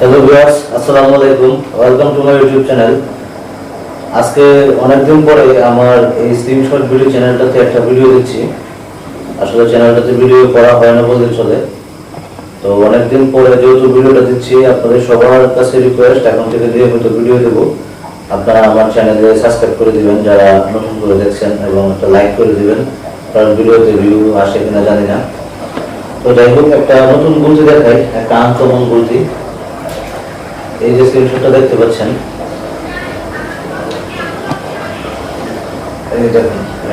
Hello viewers আসসালামু আলাইকুম। Welcome to my YouTube channel আজকে অনেকদিন পরে আমার এই স্ক্রিনশট ভিডিও চ্যানেলটাতে একটা ভিডিও দিচ্ছি। আসলে চ্যানেলটাতে ভিডিও করা হয় না বলতে চলে। তো অনেকদিন পরে যেহেতু ভিডিওটা দিচ্ছি, আপনাদের সবার কাছে রিকোয়েস্ট এখন থেকে নিয়মিত ভিডিও দেবো। আপনারা আমার চ্যানেলে সাবস্ক্রাইব করে দিবেন, যারা নতুন করে দেখছেন এবং একটা লাইক করে দিবেন। কারণ ভিডিওতে ভিউ আসে কিনা জানি না। তো যাই হোক, একটা নতুন গুলতি দেখাই, একটা আনকমন গুলতি। এই যে স্ক্রিনশটটা দেখতে পাচ্ছেন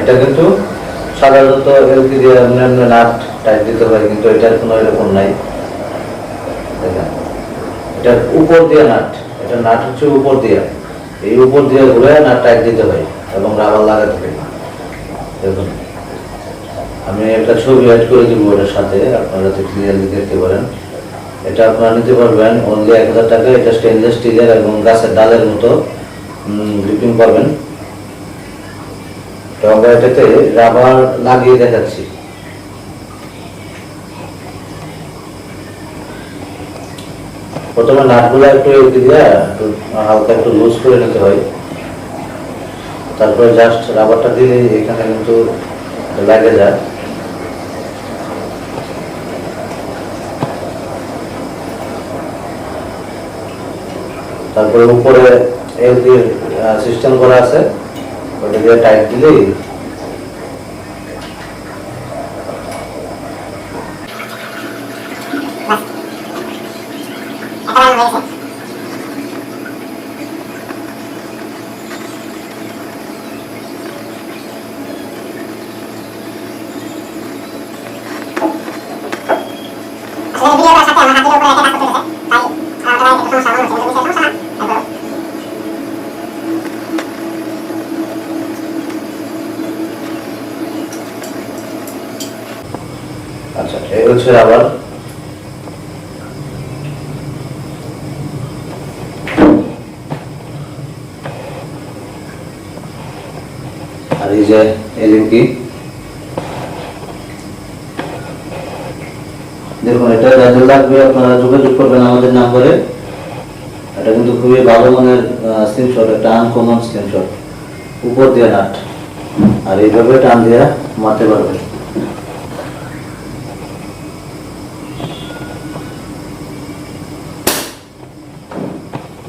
এটা কিন্তু সাধারণত এলকি দিয়ে অন্যান্য নাট টাইট দিতে হয়, কিন্তু এটার কোনো এরকম নাই। এটার উপর দিয়ে নাট, এটা নাট হচ্ছে উপর দিয়ে। এই উপর দিয়ে ঘুরে নাট টাইট দিতে হয় এবং রাবার লাগাতে হয়। দেখুন, আমি একটা ছবি অ্যাড করে দিব ওটার সাথে, আপনারা যাতে ক্লিয়ারলি দেখতে পারেন। এটা আপনারা নিতে পারবেন। অনলি এক হাজার টাকা, এটা স্টেনলেস স্টিলের এবং গাছের ডালের মতো গ্রিপিং পাবেন। তো আমরা এটাতে রাবার লাগিয়ে দেখাচ্ছি। প্রথমে নাটগুলো একটু এদিকে দিয়ে একটু, হালকা একটু লুজ করে নিতে হয়। তারপরে জাস্ট রাবারটা দিলে এখানে কিন্তু লাগে যায়। তারপরে উপরে এলপি সিস্টেম করা আছে। ওটা দিয়ে টাইট দিলেই ভিডিওটার সাথে আমার হাতের উপরে একটা তাই, আমার কিন্তু বিষয় সমস্যা না তারপর আচ্ছা এই হচ্ছে রাবার। আর এই যে এলিঙ্কি দেখুন, এটা যাদের লাগবে আপনারা যোগাযোগ করবেন আমাদের নাম্বারে। এটা কিন্তু খুবই ভালো মানের স্ক্রিনশট একটা আনকমন স্ক্রিনশট উপর দিয়ে নাট আর এইভাবে টান দিয়ে মারতে পারবেন।